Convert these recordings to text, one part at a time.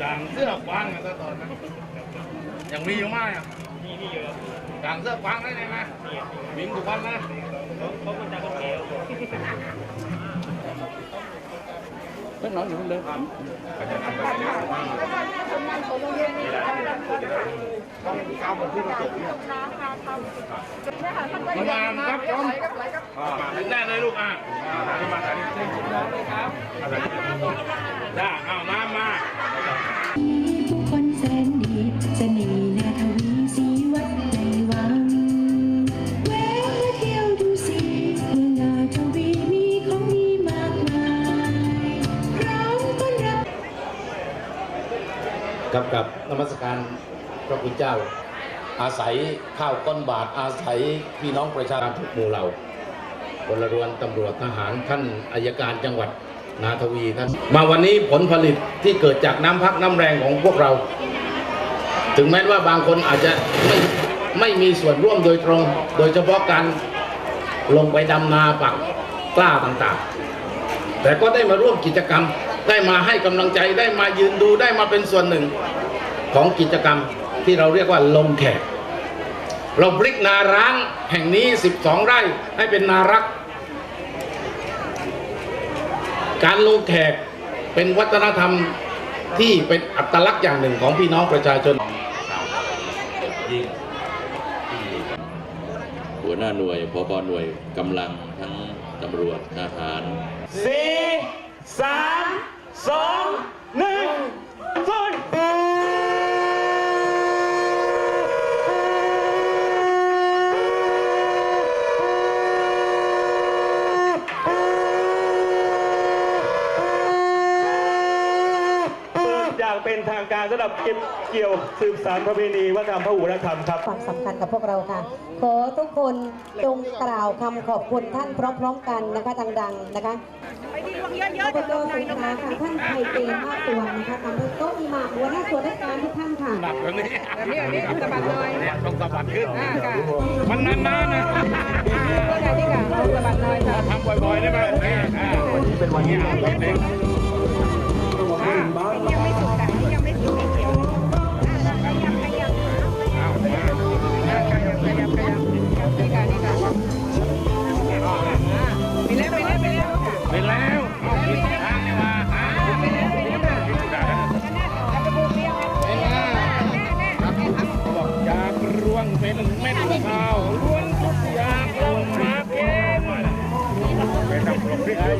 สั่งเสื้อกวางกันตอนนั้นยังมีอยู่ไหมอะนี่นี่อยู่ครับสั่งเสื้อกวางได้ไหมวิ่งทุกวันนะเขาเขาคนจากคนเกลียว เพื่นน้องอยู่คนเดิมมานานครับจอมได้เลยลูกอะมาถ่ายนี่ครับได้เอามา ครับกับนมัสการพระคุณเจ้า อาศัยข้าวก้นบาทอาศัยพี่น้องประชาชนทุกหมู่เหล่าพลเรือนตำรวจทหารท่านอายการจังหวัดนาทวีท่านมาวันนี้ผลผลิตที่เกิดจากน้ำพักน้ำแรงของพวกเรา ถึงแม้ว่าบางคนอาจจะไม่ไม่มีส่วนร่วมโดยตรง โดยเฉพาะการลงไปดำนาปักกล้าต่างๆ แต่ก็ได้มาร่วมกิจกรรม ได้มาให้กำลังใจได้มายืนดูได้มาเป็นส่วนหนึ่งของกิจกรรมที่เราเรียกว่าลงแขก เราพลิกนาร้างแห่งนี้ 12 ไร่ให้เป็นนารัก การลงแขกเป็นวัฒนธรรมที่เป็นอัตลักษณ์อย่างหนึ่งของพี่น้องประชาชนหัวหน้าหน่วยพบหน่วยกำลังทั้งตำรวจทหารสี่ สามสองหนึ่งศูนย์อย่างเป็นทางการสำหรับเก็บเกี่ยวสืบสานประเพณีวัฒนธรรมพหุวัฒนธรรมครับ ความสำคัญกับพวกเราค่ะ ขอทุกคนจงกล่าวคำขอบคุณท่านพร้อมๆกันนะคะดังๆนะคะ ไปที่วงเยอะๆจะลงในนะคะท่านไทยเกมมากตัวนะคะทำให้โต๊ะอิหมาหัวหน้าส่วนราชการทุกท่านค่ะ หนักแล้วนี่แบบนี้แบบนี้สะบัดเลยต้องสะบัดขึ้นมันนานๆนะทำบ่อยๆได้ไหมอ่าวันนี้เป็นวันนี้เอ่าวันนี้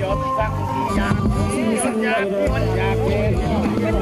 ยศสักทีอยากอยากคนอยากเก็บเป็น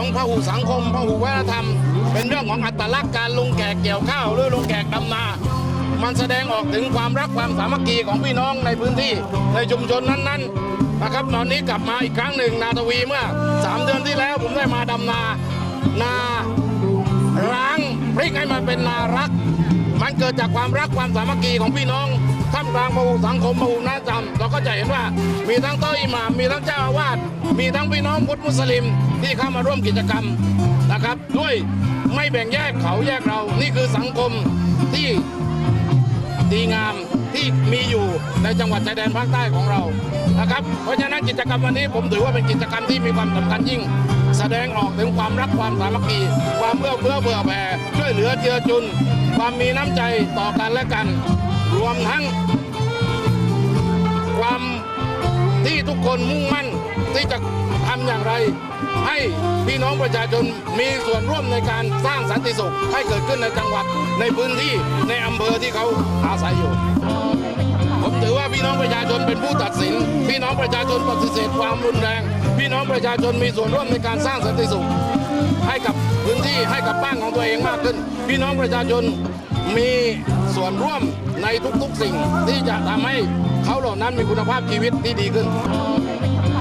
ของพหุสังคมพหุวัฒนธรรม เป็นเรื่องของอัตลักษณ์การลงแขกเกี่ยวข้าวหรือลงแขกดำนา มันแสดงออกถึงความรักความสามัคคีของพี่น้องในพื้นที่ในชุมชนนั้นๆนะครับตอนนี้กลับมาอีกครั้งหนึ่งนาทวีเมื่อ 3 เดือนที่แล้วผมได้มาดำนานาร้างพลิกให้มันเป็นนารัก มันเกิดจากความรักความสามัคคีของพี่น้องท่ามกลางพหุสังคมพหุนาจำเราก็จะเห็นว่ามีทั้งต๊ะอิหม่ามมีทั้งเจ้าอาวาสมีทั้งพี่น้องพุทธมุสลิมที่เข้ามาร่วมกิจกรรมนะครับ ด้วยไม่แบ่งแยกเขาแยกเรานี่คือสังคมที่ดีงามที่มีอยู่ในจังหวัดชายแดนภาคใต้ของเรานะครับ เพราะฉะนั้นกิจกรรมวันนี้ผมถือว่าเป็นกิจกรรมที่มีความสำคัญยิ่ง แสดงออกถึงความรักความสามัคคี ความเอื้อเฟื้อเผื่อแผ่ช่วยเหลือเจือจุน ความมีน้ำใจต่อกันและกัน รวมทั้ง ความที่ทุกคนมุ่งมั่นที่จะทำอย่างไร ให้พี่น้องประชาชนมีส่วนร่วมในการสร้างสันติสุขให้เกิดขึ้นในจังหวัดในพื้นที่ในอำเภอที่เขาอาศัยอยู่ ผมถือว่าพี่น้องประชาชนเป็นผู้ตัดสิน พี่น้องประชาชนปฏิเสธความรุนแรง พี่น้องประชาชนมีส่วนร่วมในการสร้างสันติสุข ให้กับพื้นที่ให้กับบ้านของตัวเองมากขึ้น พี่น้องประชาชนมีส่วนร่วมในทุกๆสิ่งที่จะทำให้เขาเหล่านั้นมีคุณภาพชีวิตที่ดีขึ้น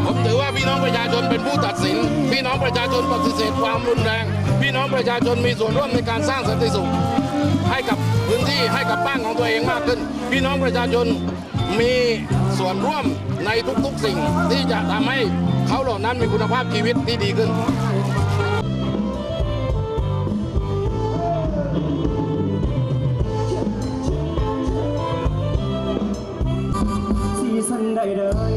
ผมถือว่าพี่น้องประชาชนเป็นผู้ตัดสิน พี่น้องประชาชนปฏิเสธความรุนแรง พี่น้องประชาชนมีส่วนร่วมในการสร้างสันติสุขให้กับพื้นที่ให้กับบ้านของตัวเองมากขึ้น พี่น้องประชาชนมีส่วนร่วมในทุกๆสิ่งที่จะทำให้เขาเหล่านั้นมีคุณภาพชีวิตที่ดีขึ้น สั